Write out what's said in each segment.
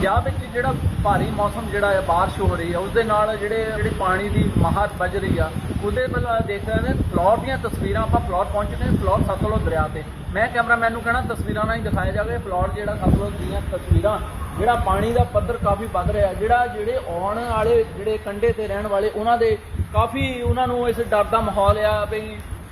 ਪੰਜਾਬ ਵਿੱਚ ਜਿਹੜਾ ਭਾਰੀ ਮੌਸਮ ਜਿਹੜਾ ਹੈ, ਬਾਰਿਸ਼ ਹੋ ਰਹੀ ਹੈ ਉਸ ਦੇ ਨਾਲ ਜਿਹੜੇ, ਜਿਹੜੀ ਪਾਣੀ ਦੀ ਮਹਾਰ ਵੱਜ ਰਹੀ ਆ, ਉਹਦੇ ਵੱਲ ਦੇਖ ਨੇ, ਫਲੋਰ ਦੀਆਂ ਤਸਵੀਰਾਂ ਆਪਾਂ ਫਲੋਰ ਪਹੁੰਚੇ ਨੇ, ਫਲੋਰ ਸਤਲੁਜ ਦਰਿਆ ਤੇ। ਮੈਂ ਕੈਮਰਾਮੈਨ ਨੂੰ ਕਹਿਣਾ, ਤਸਵੀਰਾਂ ਨਾਲ ਹੀ ਦਿਖਾਇਆ ਜਾਵੇ, ਫਲੋਰ ਜਿਹੜਾ ਸਤਲੁਜ ਦੀਆਂ ਤਸਵੀਰਾਂ, ਜਿਹੜਾ ਪਾਣੀ ਦਾ ਪੱਧਰ ਕਾਫੀ ਵੱਧ ਰਿਹਾ ਜਿਹੜਾ, ਜਿਹੜੇ ਆਉਣ ਵਾਲੇ, ਜਿਹੜੇ ਕੰਢੇ ਤੇ ਰਹਿਣ ਵਾਲੇ, ਉਹਨਾਂ ਦੇ ਕਾਫੀ ਉਹਨਾਂ ਨੂੰ ਇਸ ਡਰ ਦਾ ਮਾਹੌਲ ਆ ਵੀ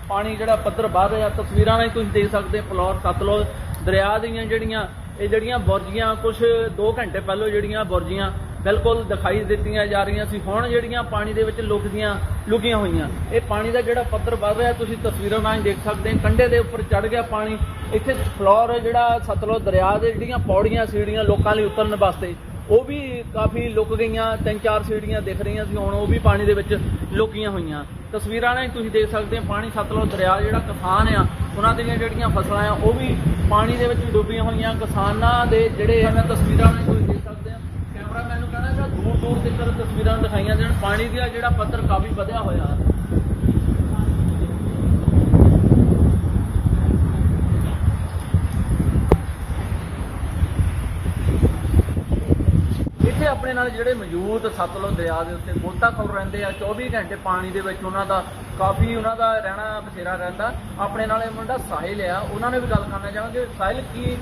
ਪਾਣੀ ਜਿਹੜਾ ਪੱਧਰ ਵੱਧ ਰਿਹਾ। ਤਸਵੀਰਾਂ ਨਾਲ ਤੁਸੀਂ ਦੇਖ ਸਕਦੇ ਹੋ, ਫਲੋਰ ਸਤਲੁਜ ਦਰਿਆ ਦੀਆਂ ਜਿਹੜੀਆਂ ਇਹ ਜਿਹੜੀਆਂ ਬੁਰਜੀਆਂ ਕੁਝ 2 ਘੰਟੇ ਪਹਿਲਾਂ ਜਿਹੜੀਆਂ ਬੁਰਜੀਆਂ ਬਿਲਕੁਲ ਦਿਖਾਈ ਦਿੱਤੀਆਂ ਜਾ ਰਹੀਆਂ ਸੀ, ਹੁਣ ਜਿਹੜੀਆਂ ਪਾਣੀ ਦੇ ਵਿੱਚ ਲੁਕਦੀਆਂ, ਲੁਕੀਆਂ ਹੋਈਆਂ। ਇਹ ਪਾਣੀ ਦਾ ਜਿਹੜਾ ਪੱਧਰ ਵੱਧ ਰਿਹਾ, ਤੁਸੀਂ ਤਸਵੀਰਾਂ ਨਾਲ ਦੇਖ ਸਕਦੇ ਹੋ, ਕੰਢੇ ਦੇ ਉੱਪਰ ਚੜ ਗਿਆ ਪਾਣੀ। ਇੱਥੇ ਫਲੋਰ ਜਿਹੜਾ ਸਤਲੁਜ ਦਰਿਆ ਦੇ ਜਿਹੜੀਆਂ ਪੌੜੀਆਂ ਸੀੜੀਆਂ ਲੋਕਾਂ ਲਈ ਉਤਰਨ ਵਾਸਤੇ ਉਹ ਵੀ ਕਾਫੀ ਲੁਕ ਗਈਆਂ, ਤਿੰਨ ਚਾਰ ਸੀੜੀਆਂ ਦਿਖ ਰਹੀਆਂ ਸੀ, ਹੁਣ ਉਹ ਵੀ ਪਾਣੀ ਦੇ ਵਿੱਚ ਲੁਕੀਆਂ ਹੋਈਆਂ। ਤਸਵੀਰਾਂ ਨਾਲ ਹੀ ਤੁਸੀਂ ਦੇਖ ਸਕਦੇ ਹੋ, ਪਾਣੀ ਸਤਲੁਜ ਦਰਿਆ ਜਿਹੜਾ ਕਿਸਾਨ ਆ, ਉਹਨਾਂ ਦੀਆਂ ਜਿਹੜੀਆਂ ਫਸਲਾਂ ਆ, ਉਹ ਵੀ ਪਾਣੀ ਦੇ ਵਿੱਚ ਡੁੱਬੀਆਂ ਹੋਈਆਂ। ਕਿਸਾਨਾਂ ਦੇ ਜਿਹੜੇ ਮੈਂ ਤਸਵੀਰਾਂ ਨਾਲ ਤੁਸੀਂ ਦੇਖ ਸਕਦੇ ਆ ਕੈਮਰਾਮੈਨ ਨੂੰ ਕਹਿਣਾ ਕਿ ਦੂਰ ਦੂਰ ਤੱਕ ਤਸਵੀਰਾਂ ਦਿਖਾਈਆਂ ਜਾਣ। ਪਾਣੀ ਦਾ ਜਿਹੜਾ ਪੱਧਰ ਕਾਫੀ ਵਧਿਆ ਹੋਇਆ। ਇੱਥੇ ਆਪਣੇ ਨਾਲ ਜਿਹੜੇ ਮੌਜੂਦ ਸਤਲੁਜ ਦਰਿਆ ਦੇ ਉੱਤੇ ਗੋਤਾਖੋਰ ਰਹਿੰਦੇ ਆ 24 ਘੰਟੇ ਪਾਣੀ ਦੇ ਵਿੱਚ ਉਹਨਾਂ ਦਾ ਕਾਫੀ ਉਹਨਾਂ ਦਾ ਰਹਿਣਾ ਬਸੇਰਾ ਰਹਿੰਦਾ। ਆਪਣੇ ਨਾਲ ਇਹ ਮੁੰਡਾ ਸਾਹਿਲ ਆ, ਉਹਨਾਂ ਨੇ ਵੀ ਗੱਲ ਕਰਨਾ ਚਾਹਾਂਗੇ ਸਾਹਿਲ ਕੀ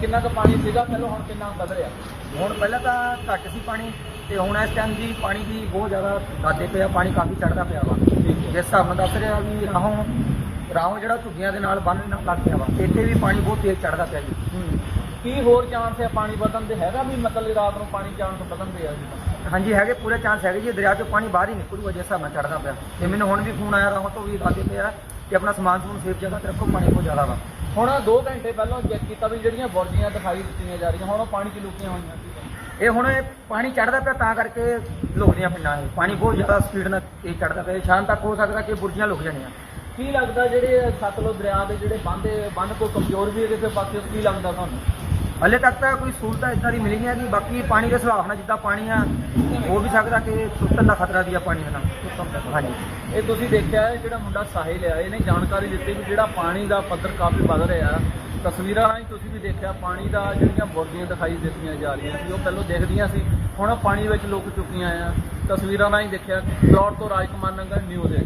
ਕਿੰਨਾ ਕੁ ਪਾਣੀ ਸੀਗਾ, ਪਹਿਲਾਂ ਹੁਣ ਕਿੰਨਾ ਵੱਧ ਰਿਹਾ ਹੁਣ ਪਹਿਲਾਂ ਤਾਂ ਘੱਟ ਸੀ ਪਾਣੀ ਤੇ ਹੁਣ ਇਸ ਟਾਈਮ ਦੀ ਪਾਣੀ ਦੀ ਬਹੁਤ ਜ਼ਿਆਦਾ ਵਾਧੇ ਪਿਆ, ਪਾਣੀ ਕਾਫੀ ਚੜਦਾ ਪਿਆ ਵਾ। ਜਿਸ ਹਿਸਾਬ ਨਾਲ ਦੱਸ ਰਿਹਾ ਵੀ ਰਾਹੋਂ ਰਾਹੋਂ ਜਿਹੜਾ ਝੁੱਗੀਆਂ ਦੇ ਨਾਲ ਬੰਨ ਲੱਗ ਪਿਆ ਵਾ, ਇੱਥੇ ਵੀ ਪਾਣੀ ਬਹੁਤ ਤੇਜ਼ ਚੜਦਾ ਪਿਆ ਜੀ। ਕੀ ਹੋਰ ਚਾਂਸ ਹੈ ਪਾਣੀ ਵਧਣ ਦੇ? ਹੈਗਾ ਵੀ ਮਤਲਬ ਰਾਤ ਨੂੰ ਪਾਣੀ ਚਾਂਸ ਵਧਣ ਦੇ ਆ ਜੀ? ਹਾਂਜੀ ਹੈਗੇ ਪੂਰੇ ਚਾਂਸ ਹੈਗੇ ਜੀ। ਦਰਿਆ ਚੋਂ ਪਾਣੀ ਬਾਹਰ ਹੀ ਨਿਕਲੂਗਾ ਜਿਸ ਹਿਸਾਬ ਨਾਲ ਚੜਦਾ ਪਿਆ। ਤੇ ਮੈਨੂੰ ਹੁਣ ਵੀ ਫੋਨ ਆਇਆ ਰਾਹੋਂ ਤੋਂ ਵੀ ਵਾਧੇ ਪਿਆ ਕਿ ਆਪਣਾ ਸਮਾਨ ਸਮੂਨ ਸੇਫ ਜਗ੍ਹਾ ਤੇ ਰੱਖੋ ਪਾਣੀ ਬਹੁਤ ਜ਼ਿਆਦਾ ਵਾ। ਹੁਣ 2 ਘੰਟੇ ਪਹਿਲਾਂ ਚੈੱਕ ਕੀਤਾ ਵੀ ਜਿਹੜੀਆਂ ਬੁਰਜੀਆਂ ਦਿਖਾਈ ਦਿੱਤੀਆਂ ਜਾ ਰਹੀਆਂ ਹੁਣ ਉਹ ਪਾਣੀ 'ਚ ਲੁਕੀਆਂ ਹੋਈਆਂ ਸੀ। ਇਹ ਹੁਣ ਇਹ ਪਾਣੀ ਚੜਦਾ ਪਿਆ ਤਾਂ ਕਰਕੇ ਲੁਕਦੀਆਂ ਪਿੰਡਾਂ ਇਹ। ਪਾਣੀ ਬਹੁਤ ਜ਼ਿਆਦਾ ਸਪੀਡ ਨਾਲ ਇਹ ਚੜਦਾ ਪਿਆ। ਸ਼ਾਮ ਤੱਕ ਹੋ ਸਕਦਾ ਕਿ ਬੁਰਜੀਆਂ ਲੁਕ ਜਾਣੀਆਂ। ਕੀ ਲੱਗਦਾ ਜਿਹੜੇ ਸਤਲੁਜ ਦਰਿਆ ਦੇ ਜਿਹੜੇ ਬੰਦੇ ਬੰਨ ਕੋਈ ਕਮਜ਼ੋਰ ਵੀ ਹੈ ਕਿਸੇ ਪਾਸੇ ਕੀ ਲੱਗਦਾ ਤੁਹਾਨੂੰ? ਹਲੇ ਤੱਕ ਤਾਂ ਕੋਈ ਸਹੂਲਤ ਇਦਾਂ ਦੀ ਮਿਲੀ ਨਹੀਂ ਹੈਗੀ ਬਾਕੀ ਪਾਣੀ ਦੇ ਸੁਭਾਅ ਨਾਲ ਜਿੱਦਾਂ ਪਾਣੀ ਆ ਹੋ ਵੀ ਸਕਦਾ ਕਿ ਸੁੱਟਣ ਦਾ ਖਤਰਾ ਵੀ ਆ ਪਾਣੀ ਦੇ ਨਾਲ। ਹਾਂਜੀ। ਇਹ ਤੁਸੀਂ ਦੇਖਿਆ ਹੈ ਜਿਹੜਾ ਮੁੰਡਾ ਸਾਹਿਲ ਆ ਇਹਨੇ ਜਾਣਕਾਰੀ ਦਿੱਤੀ ਵੀ ਜਿਹੜਾ ਪਾਣੀ ਦਾ ਪੱਧਰ ਕਾਫੀ ਵੱਧ ਰਿਹਾ ਤਸਵੀਰਾਂ ਰਾਹੀਂ ਤੁਸੀਂ ਵੀ ਦੇਖਿਆ ਪਾਣੀ ਦਾ ਜਿਹੜੀਆਂ ਬੁਰਜੀਆਂ ਦਿਖਾਈ ਦਿੱਤੀਆਂ ਜਾ ਰਹੀਆਂ ਸੀ ਉਹ ਪਹਿਲਾਂ ਦਿਖਦੀਆਂ ਸੀ ਹੁਣ ਪਾਣੀ ਵਿੱਚ ਲੁਕ ਚੁੱਕੀਆਂ ਆ। ਤਸਵੀਰਾਂ ਰਾਹੀਂ ਦੇਖਿਆ ਫਲੋਰ ਤੋਂ ਰਾਜਕੁਮਾਰ ਨੰਗਲ ਨਿਊਜ਼ ਹੈ